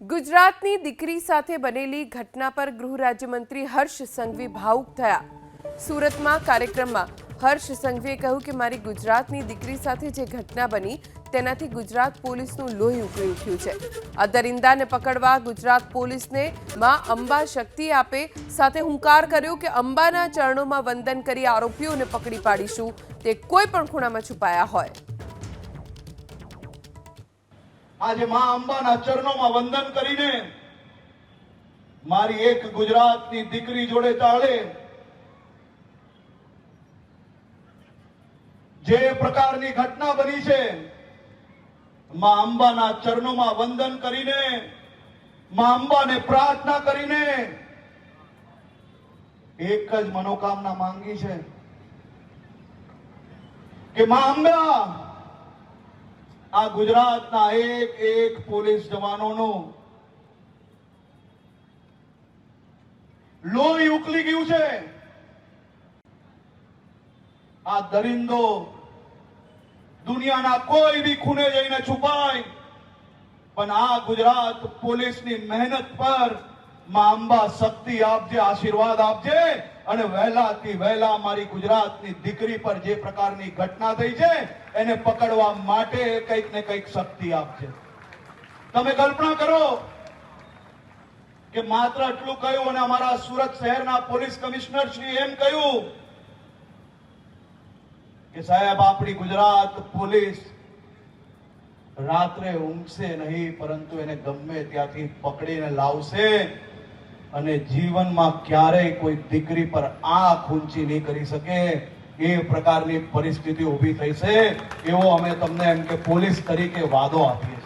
ગુજરાતની દીકરી સાથે બનેલી ઘટના પર ગૃહ રાજ્યમંત્રી હર્ષ સંઘવી ભાવુક થયા. સુરતમાં કાર્યક્રમમાં હર્ષ સંઘવીએ કહ્યું કે મારી ગુજરાતની દીકરી સાથે જે ઘટના બની, તેનાથી ગુજરાત પોલીસનું લોહી ઉકળી ઉઠ્યું છે. આ દરિંદાને પકડવા ગુજરાત પોલીસને માં અંબા શક્તિ આપે, સાથે હુંકાર કર્યો કે અંબાના ચરણોમાં વંદન કરી આરોપીઓને પકડી પાડીશું. તે કોઈ પણ ખૂણામાં છુપાયા હોય. આજે મા અંબાના ચરણોમાં વંદન કરીને મારી એક ગુજરાતની દીકરી જોડે ચાલે. જે પ્રકારની ઘટના બની છે, મા અંબાના ચરણોમાં વંદન કરીને, મા અંબાને પ્રાર્થના કરીને એક જ મનોકામના માંગી છે કે મા અંબા આ ગુજરાતના એક એક પોલીસ જવાનોનું લોહી ઉકલી ગયું છે. આ દરિંદો દુનિયાના કોઈ બી ખૂને જઈને છુપાય, પણ આ ગુજરાત પોલીસની મહેનત પરમાં અંબા શક્તિ આપજે, આશીર્વાદ આપજે. અને વહેલાથી વહેલા અમારી ગુજરાતની દીકરી પર જે પ્રકારની ઘટના થઈ છે, એને પકડવા માટે કંઈક ને કંઈક શક્તિ આપશે તમે કલ્પના કરો કે માત્ર આટલું કહ્યું અને અમારા સુરત શહેરના પોલીસ કમિશનર શ્રી એમ કહ્યું કે સાહેબ, આપણી ગુજરાત પોલીસ રાત્રે ઊંઘશે નહીં, પરંતુ એને ગમે ત્યાંથી પકડીને લાવશે. અને જીવનમાં ક્યારેય કોઈ દીકરી પર આંખ ઊંચી નહીં કરી શકે, એ પ્રકારની પરિસ્થિતિ ઊભી થઈ છે. એવો અમે તમને એમ કે પોલીસ તરીકે વાદો આપીએ.